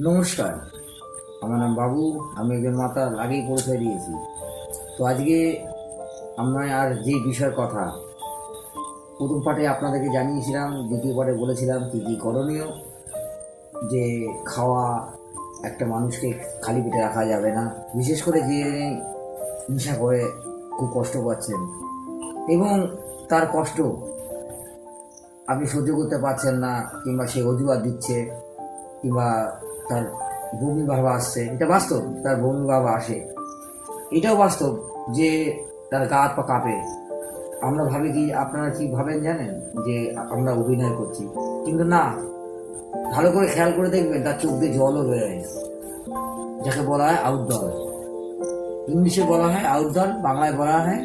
নমস্কার। আমার নাম বাবু, আমি একজন মাতা আগেই পৌঁছে দিয়েছি। তো আজকে আমরা আর যে বিষয়ের কথা, প্রথম পাঠে আপনাদেরকে জানিয়েছিলাম, দ্বিতীয় পাঠে বলেছিলাম কী কী করণীয়, যে খাওয়া একটা মানুষকে খালি পেটে রাখা যাবে না। বিশেষ করে যে নেশা করে, খুব কষ্ট পাচ্ছেন। এবং তার কষ্ট আপনি সহ্য করতে পারছেন না, কিংবা সে অজুহাত দিচ্ছে, কিংবা তার বমি বাবা আসছে। এটা বাস্তব, তার বমি বাবা আসে। এটাও বাস্তব যে তার গা পা কাঁপে। আমরা ভাবি কি, আপনারা কি ভাবেন জানেন যে আমরা অভিনয় করছি? কিন্তু না, ভালো করে খেয়াল করে দেখবেন তার চোখ দিয়ে জলও বেরোয় যাকে বলা হয় আউটডোর ইংলিশে বলা হয় আউটডোর বাংলায় বলা হয়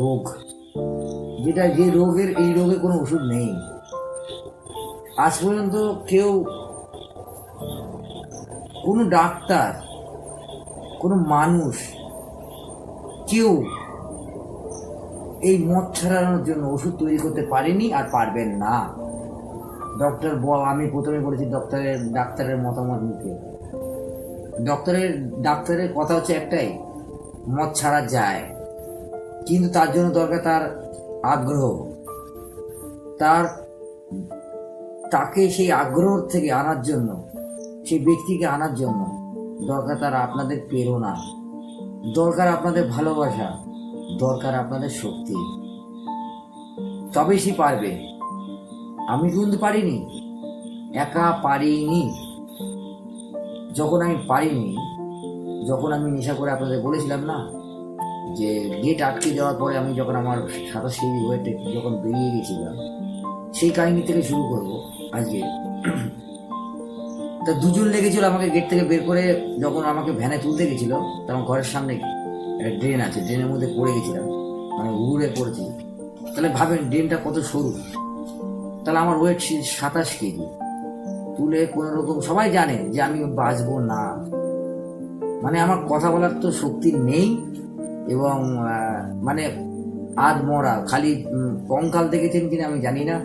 রোগ। যেটা যে রোগের, এই রোগে কোনো ওষুধ নেই। আজ পর্যন্ত কেউ কোনো ডাক্তার, কোনো মানুষ, কেউ এই মদ ছাড়ানোর জন্য ওষুধ তৈরি করতে পারেনি আর পারবেন না। ডক্টর বল, আমি প্রথমে বলেছি ডক্টরের, ডাক্তারের মতামত নিতে। ডক্টরের, ডাক্তারের কথা হচ্ছে একটাই, মদ ছাড়া যায়। কিন্তু তার জন্য দরকার তার আগ্রহ। তার, তাকে সেই আগ্রহ থেকে আনার জন্য সেই ব্যক্তিকে আনার জন্য। দরকার তার আপনাদের প্রেরণা, দরকার আপনাদের ভালোবাসা, দরকার আপনাদের শক্তি। তবেই সে পারবে। আমি কিন্তু পারিনি? একা পারিনি। যখন আমি পারিনি, যখন আমি নেশা করে আপনাদের বলেছিলাম না, যে গেট আটকে দেওয়ার পরে আমি যখন আমার সাতাশ কেজি ওয়েটে যখন বেরিয়ে গেছিলাম, সেই কাহিনী থেকে শুরু করব আজকে। তা দুজন লেগেছিল আমাকে গেট থেকে বের করে, যখন আমাকে ভ্যানে তুলতে গেছিল, তখন ঘরের সামনে একটা ড্রেন আছে ড্রেনের মধ্যে পড়ে গেছিলাম মানে উড়ে পড়েছি। তাহলে ভাবেন ড্রেনটা কত সরু? তাহলে আমার ওয়েট সাতাশ কেজি। তুলে কোনো রকম, সবাই জানে যে আমি বাঁচবো না। মানে আমার কথা বলার তো শক্তি নেই, এবং মানে আধ মরা খালি কঙ্কাল দেখেছেন কিনা আমি জানি না।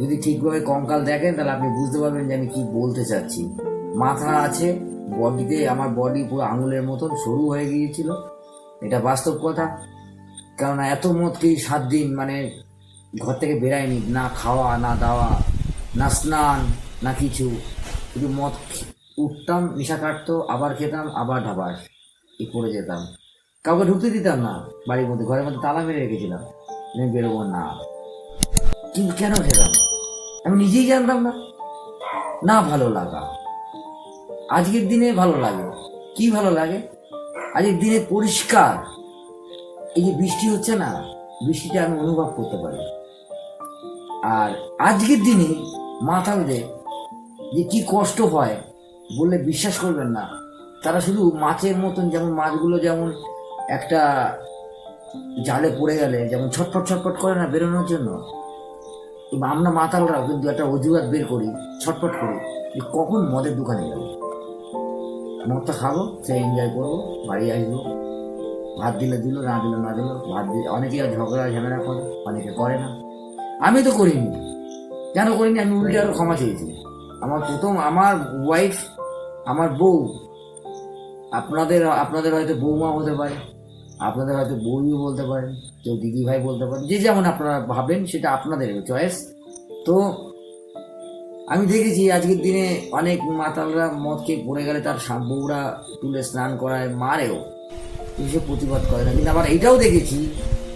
যদি ঠিকভাবে কঙ্কাল দেখেন, তাহলে আপনি বুঝতে পারবেন যে আমি কি বলতে চাচ্ছি। মাথা আছে, বডিতে আমার বডি পুরো আঙুলের মতন, সরু হয়ে গিয়েছিল। এটা বাস্তব কথা। কেননা এত মদ কি সাত দিন মানে ঘর থেকে বেরায়নি, না খাওয়া, না দাওয়া, না স্নান, না কিছু। শুধু মদ উঠতাম, নেশা কাটতো, আবার খেতাম, আবার ঢাবার। এই করে যেতাম। কাউকে ঢুকতে দিতাম না। বাড়ির মধ্যে, ঘরের মধ্যে তালা মেরে রেখেছিলাম। বেরোবো না। কিন্তু কেন খেলাম আমি নিজেই জানতাম না। না, ভালো লাগা। আজকের দিনে ভালো লাগে। কি ভালো লাগে? আজকের দিনে পরিষ্কার। এই যে বৃষ্টি হচ্ছে না, বৃষ্টিটা আমি অনুভব করতে পারি। আর আজকের দিনে মাথা যে কি কষ্ট হয় বললে বিশ্বাস করবেন না। তারা শুধু মাছের মতন যেমন মাছগুলো যেমন একটা জালে পড়ে গেলে, যেমন ছটফট ছটফট করে না বেরোনোর জন্য এবং আমরা মাতালরাও কিন্তু একটা অজুহাত বের করি, ছটফট করি যে কখন মদের দোকানে যাব। মদটা খাব সে এনজয় করব, বাড়ি আসব। ভাত দিলে দিল, না দিলে না দিল, ভাত দিলে অনেকে ঝগড়া, ঝামেলা করে, অনেকে করে না। আমি তো করিনি। কেন করিনি? আমি উল্টে আরও ক্ষমা চেয়েছি। আমার প্রথম, আমার ওয়াইফ আমার বউ, আপনাদের আপনাদের হয়তো বৌমা হতে পারে। আপনাদের হয়তো বউও বলতে পারেন, কেউ দিদি ভাই বলতে পারেন, যে যেমন আপনারা ভাবেন সেটা আপনাদের চয়েস। তো আমি দেখেছি আজকের দিনে অনেক মাতালরা মদ খেয়ে পড়ে গেলে তার বউরা তুলে স্নান করায়, মারেও। সে প্রতিবাদ করে না। কিন্তু আবার এইটাও দেখেছি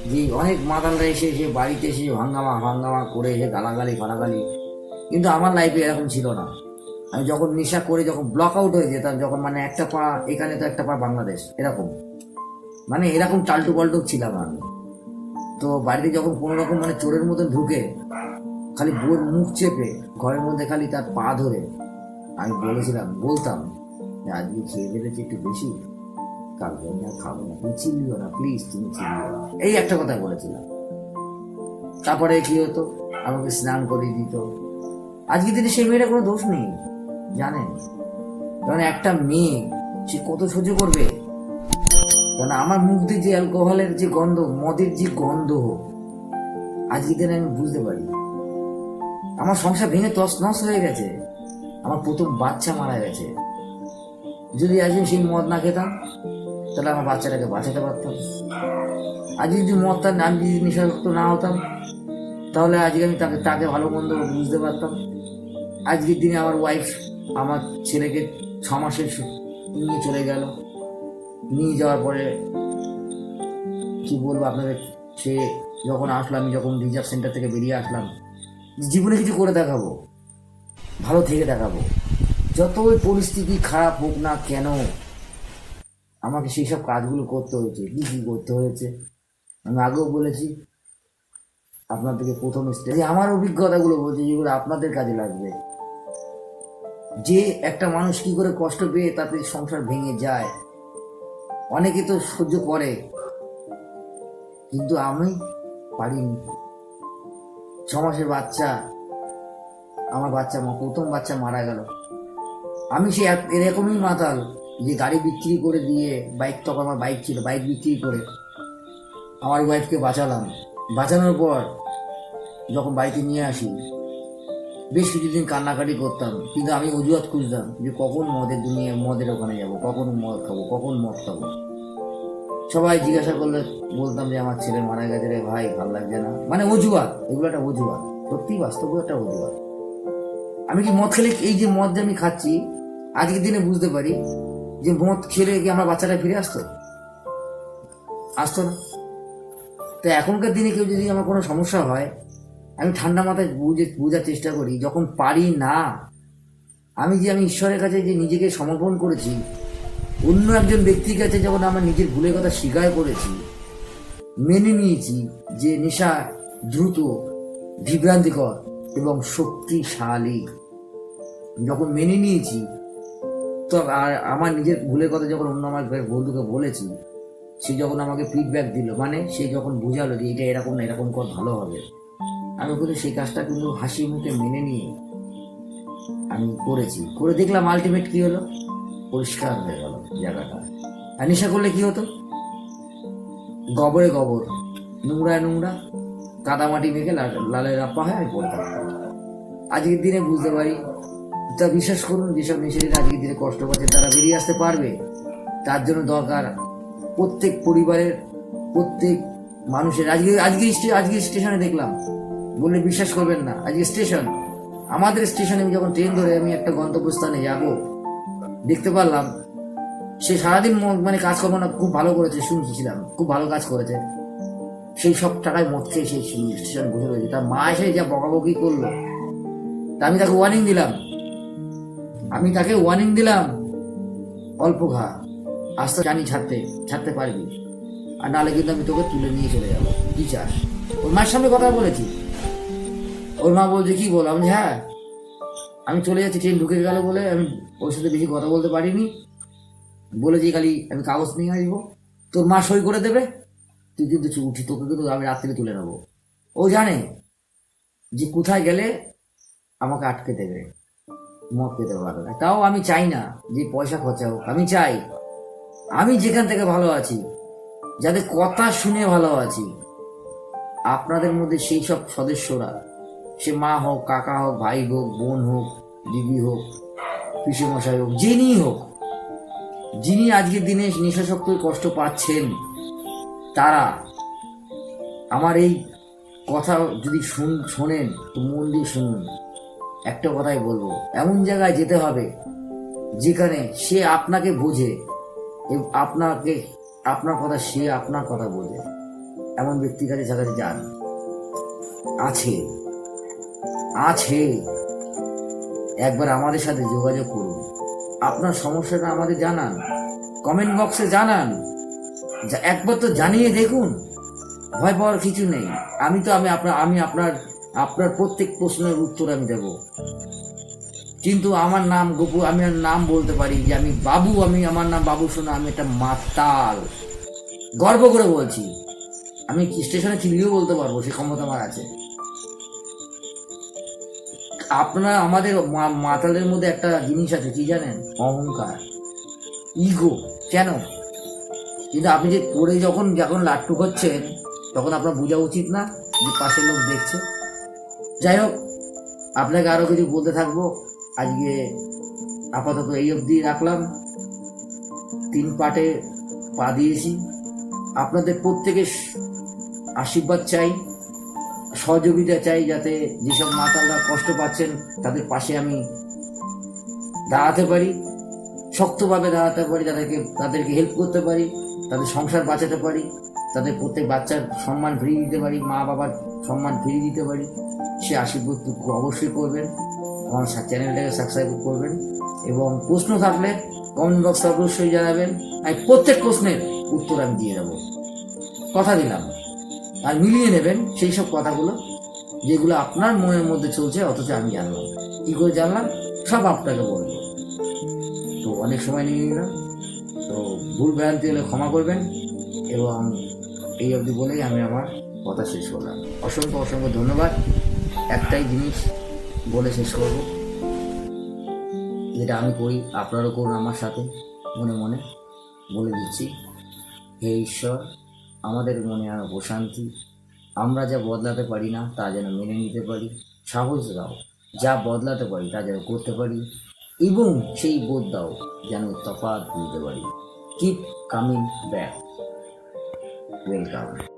যে অনেক মাতালরা এসে এসে বাড়িতে এসে ভাঙ্গামা ভাঙ্গামা করে এসে গালাগালি, ফালাগালি। কিন্তু আমার লাইফে এরকম ছিল না। আমি যখন নেশা করে যখন ব্লক আউট হয়ে যেতাম, যখন মানে একটা পা, এখানে তো একটা পা বাংলাদেশ, এরকম। মানে এরকম টালটু পাল্টু ছিলাম আমি। তো বাড়িতে যখন কোনো রকম মানে চোরের মতন ঢুকে, খালি বউর মুখ চেপে, ঘরের মধ্যে খালি তার পা ধরে, আমি বলেছিলাম, বলতাম আজকে খেয়ে ফেলেছি একটু বেশি। কালকে আমি আর খাব না। তুমি চিনলিও না প্লিজ তুমি চিনলিও না। এই একটা কথা বলেছিলাম। তারপরে কি হতো? আমাকে স্নান করিয়ে দিত। আজকে দিনে সেই মেয়েটা কোনো দোষ নেই, জানেন? কারণ একটা মেয়ে, সে কত সহ্য করবে? কারণ আমার মুখ দিয়ে যে অ্যালকোহলের যে গন্ধ, মদের যে গন্ধ আজকের দিনে আমি বুঝতে পারি। আমার সংসার ভেঙে তস নস হয়ে গেছে। আমার প্রথম বাচ্চা মারা গেছে। যদি আজকে সেই মদ না খেতাম, তাহলে আমার বাচ্চাটাকে বাঁচাতে পারতাম। আজ যদি মদটা আমি যদি নেশাযুক্ত না হতাম, তাহলে আজকে আমি তাকে তাকে ভালো মন্দ বুঝতে পারতাম। আজকের দিনে আমার ওয়াইফ আমার ছেলেকে ছ মাসের নিয়ে চলে গেল। নিয়ে যাওয়ার পরে কি বলব আপনাদের, সে যখন আসলো, আমি যখন রিজার্ভ সেন্টার থেকে বেরিয়ে আসলাম, জীবনে কিছু করে দেখাবো, ভালো থেকে দেখাবো। যতই পরিস্থিতি খারাপ হোক না কেন, আমাকে সেই সব কাজগুলো করতে হয়েছে। কী কী করতে হয়েছে? আমি আগেও বলেছি আপনাদেরকে প্রথম স্টেজে আমার অভিজ্ঞতাগুলো বলছি, যেগুলো আপনাদের কাজে লাগবে। যে একটা মানুষ কি করে কষ্ট পেয়ে তাতে সংসার ভেঙে যায় অনেকে তো সহ্য করে। কিন্তু আমি পারিনি। ছ মাসের বাচ্চা, আমার বাচ্চা প্রথম বাচ্চা মারা গেল। আমি সে এরকমই মাতাল যে গাড়ি বিক্রি করে দিয়ে বাইক, তখন আমার বাইক ছিল, বাইক বিক্রি করে আমার ওয়াইফকে বাঁচালাম। বাঁচানোর পর যখন বাড়িতে নিয়ে আসি, বেশ কিছুদিন কান্নাকাটি করতাম। কিন্তু আমি অজুহাত খুঁজতাম যে কখন মদের দুনিয়া, মদের ওখানে যাব, কখন মদ খাব, কখন মদ খাব। সবাই জিজ্ঞাসা করলে বলতাম যে আমার ছেলে মারা গেছে রে ভাই, ভালো লাগছে না। মানে অজুহাত, এগুলো একটা অজুহাত। সত্যি বাস্তব একটা অজুহাত। আমি কি মদ খেলে এই যে মদ যে আমি খাচ্ছি আজকের দিনে বুঝতে পারি যে মদ খেলে কি আমার বাচ্চাটা ফিরে আসতো? আসতো না। তো এখনকার দিনে কেউ যদি আমার কোনো সমস্যা হয়, আমি ঠান্ডা মাথায় বুঝে, বোঝার চেষ্টা করি, যখন পারি না, আমি যে আমি ঈশ্বরের কাছে যে নিজেকে সমর্পণ করেছি অন্য একজন ব্যক্তির কাছে যখন আমার নিজের ভুলের কথা স্বীকার করেছি, মেনে নিয়েছি যে নেশা দ্রুত, বিভ্রান্তিকর এবং শক্তিশালী। যখন মেনে নিয়েছি তো আর আমার নিজের ভুলের কথা যখন অন্য আমার বন্ধুকে বলেছি, সে যখন আমাকে ফিডব্যাক দিল মানে সে যখন বোঝালো যে এটা এরকম না, এরকম কর, ভালো হবে। আমি কিন্তু সেই কাজটা কিন্তু হাসি মুখে মেনে নিয়ে আমি করেছি। করে দেখলাম আলটিমেট কি হলো? পরিষ্কার হয়ে গেল। জায়গাটা। আর নেশা করলে কি হতো? গবরে গবর, নোংরায় নোংরা কাদামাটি মেখে লালের রাপ্পা হয় আমি পড়ে থাকতাম আজকের দিনে বুঝতে পারি তা বিশ্বাস করুন, যেসব নেশারীরা আজকের দিনে কষ্ট পাচ্ছে, তারা বেরিয়ে আসতে পারবে। তার জন্য দরকার প্রত্যেক পরিবারের, প্রত্যেক মানুষের। আজকে আজকে আজকে স্টেশনে দেখলাম। বললে বিশ্বাস করবেন না। আজকে স্টেশন। আমাদের স্টেশনে আমি যখন ট্রেন ধরে আমি একটা গন্তব্যস্থানে যাব, দেখতে পারলাম সে সারাদিন মানে কাজকর্ম না, খুব ভালো করেছে, শুনছিলাম, খুব ভালো কাজ করেছে। সেই সব টাকায় মদ খেয়ে সেই স্টেশন বসে রয়েছে তার মা এসে যা বকাবকি করল। তা আমি তাকে ওয়ার্নিং দিলাম। আমি তাকে ওয়ার্নিং দিলাম, অল্প ঘা আস্তে জানি ছাড়তে ছাড়তে পারবি। আর নাহলে কিন্তু আমি তোকে তুলে নিয়ে চলে যাব। কি চাস? ওর মায়ের সামনে কথা বলেছি। ওর মা বলছে, কি বল আমি হ্যাঁ আমি চলে যাচ্ছি, ট্রেন ঢুকে গেল বলে আমি ওর সাথে বেশি কথা বলতে পারিনি। বলেছি খালি আমি কাগজ নিয়ে আসব তোর মা সই করে দেবে, তুই কিন্তু উঠি, তোকে কিন্তু আমি রাত্রে তুলে নেব। ও জানে যে কোথায় গেলে আমাকে আটকে দেবে, মদ খেতে পারবে না। তাও আমি চাই না যে পয়সা খরচা হোক, আমি চাই। আমি যেখান থেকে ভালো আছি যাদের কথা শুনে ভালো আছি। আপনাদের মধ্যে সেই সব সদস্যরা, সে মা হোক, কাকা হোক, ভাই হোক, বোন হোক, দিদি হোক, পিসেমশাই হোক, যিনি হোক যিনি আজকের দিনে নেশাসক্ত কষ্ট পাচ্ছেন, তারা আমার এই কথা যদি শুন শোনেন, তো মন দিয়ে শুনুন। একটা কথাই বলব, এমন জায়গায় যেতে হবে যেখানে সে আপনাকে বোঝে আপনাকে, আপনার কথা সে আপনার কথা বোঝে। এমন ব্যক্তির কাছে কাছে যান। আছে। আছে। একবার আমাদের সাথে যোগাযোগ করুন। আপনার সমস্যাটা আমাদের জানান। কমেন্ট বক্সে জানান। একবার তো জানিয়ে দেখুন। ভয় পাওয়ার কিছু নেই। আমি তো আমি আপনার আমি আপনার আপনার প্রত্যেক প্রশ্নের উত্তর আমি দেব। কিন্তু আমার নাম গোপু, আমি আর নাম বলতে পারি যে আমি বাবু, আমি, আমার নাম বাবু শোনা, আমি একটা মাতাল। গর্ব করে বলছি। আমি স্টেশনে চিলিয়েও বলতে পারব, সে ক্ষমতা আমার আছে। আপনার আমাদের মাতালের মধ্যে একটা জিনিস আছে, কি জানেন? অহংকার। ইগো কেন? কিন্তু আপনি যে করে যখন যখন লাট্টু করছেন, তখন আপনার বোঝা উচিত না যে পাশের লোক দেখছে। যাই হোক, আপনাকে আরও কিছু বলতে থাকব। আজকে আপাতত এই অবধি রাখলাম। তিন পাটে পা দিয়েছি। আপনাদের প্রত্যেকের আশীর্বাদ চাই। সহযোগিতা চাই যাতে যেসব মাতালরা কষ্ট পাচ্ছেন, তাদের পাশে আমি দাঁড়াতে পারি, শক্তভাবে দাঁড়াতে পারি, তাদেরকে তাদেরকে হেল্প করতে পারি, তাদের সংসার বাঁচাতে পারি, তাদের প্রত্যেক বাচ্চার সম্মান ফিরিয়ে দিতে পারি, মা বাবার সম্মান ফিরিয়ে দিতে পারি। সে আশীর্বাদটুকু অবশ্যই করবেন। আমার চ্যানেলটাকে সাবস্ক্রাইব করবেন এবং প্রশ্ন থাকলে কমেন্ট বক্সে অবশ্যই জানাবেন। আমি প্রত্যেক প্রশ্নের উত্তর আমি দিয়ে দেবো। কথা দিলাম। আর মিলিয়ে নেবেন সেই সব কথাগুলো, যেগুলো আপনার মনের মধ্যে চলছে, অথচ আমি জানলাম কি করে জানলাম? সব আপনাকে বলব। তো অনেক সময় নিয়ে নিলাম। তো ভুল ভ্রান্তি হলে ক্ষমা করবেন এবং এই অবধি বলেই আমি আমার কথা শেষ করলাম। অসংখ্য অসংখ্য ধন্যবাদ। একটাই জিনিস বলে শেষ করব। যেটা আমি করি, আপনারও করুন আমার সাথে, মনে মনে বলে দিচ্ছি। হে ঈশ্বর আমাদের মনে আনো প্রশান্তি। আমরা যা বদলাতে পারি না, তা যেন মেনে নিতে পারি। সাহস দাও, যা বদলাতে পারি, তা যেন করতে পারি। এবং সেই বোধ দাও, যেন তফাৎ বুঝতে পারি। Keep coming back welcome